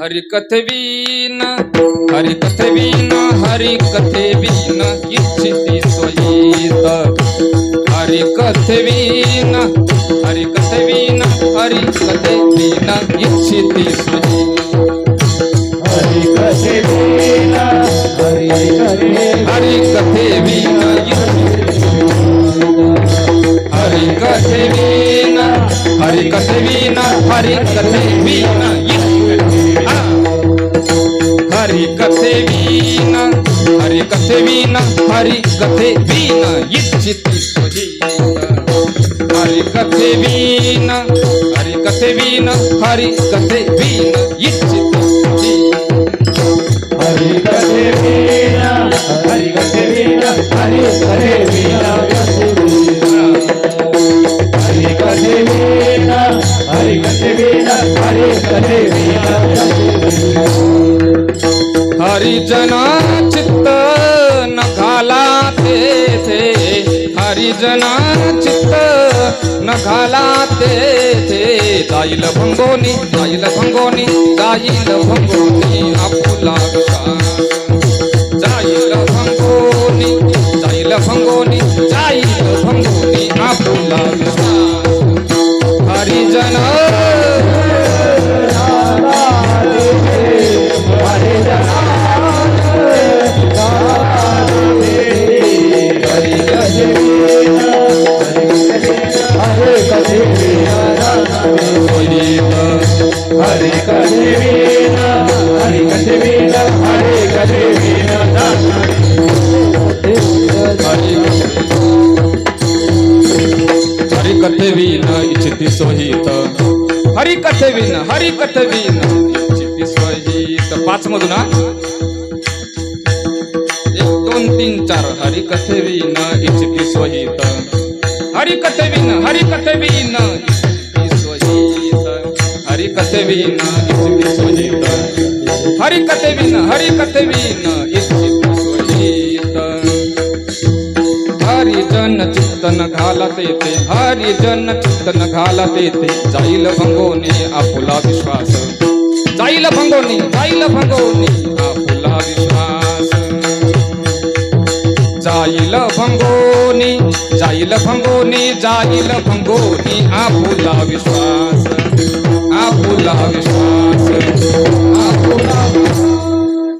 हरि कथवीन हरि कथवीन हरि कथवीन इच्छिती स्वयीत हरि कथवीन हरि कथवीन हरि कथवीन इच्छिती स्वयीत हरि कथवीन हरि हरी कथवीन हरि कथवीन हरि कथवीन हरी कथवीन कथे वीन हरि कथे वीन हरि कथे वीन इच्छिति हरि कथे वीन हरि कथे वीन हरि कथे वीन इच्छिति हरि कथे वीन हरि कथे वीन हरि कथे वीन हरि कथे वीन हरि कथे वीन हरि कथे वीणा हरिजना चित्त न घाला तेथे हरिजना चित्त न घाला तेथे जाईल भंगोनी जाईल भंगोनी जाईल भंगोनी आपुला जाईल भंगोनी जाईल भंगोनी जाईल भंगोनी आपुला हरिजना हरी कथे वीणा हरी कथे वीणा हरी कथे वीणा हरि कथे विन इच्छिती सोहित हरि कथे विन हरि कथे विन इच्छिती सोहित पाच मधून एक दोन तीन चार हरि कथे विन इच्छिती सोहित हरि कथे विन हरि कथे हरि कथे विन हरि कथे विन हरिजन चित्तन घालत येते चित्तन जाईल भंगोनी आपुला विश्वास. जाईल भंगोने जाईल भंगोने आपुला विश्वास जाईल भंगोनी जाईल भंगोनी जाईल भंगोनी आपुला विश्वास. आपुला विश्वास आपुला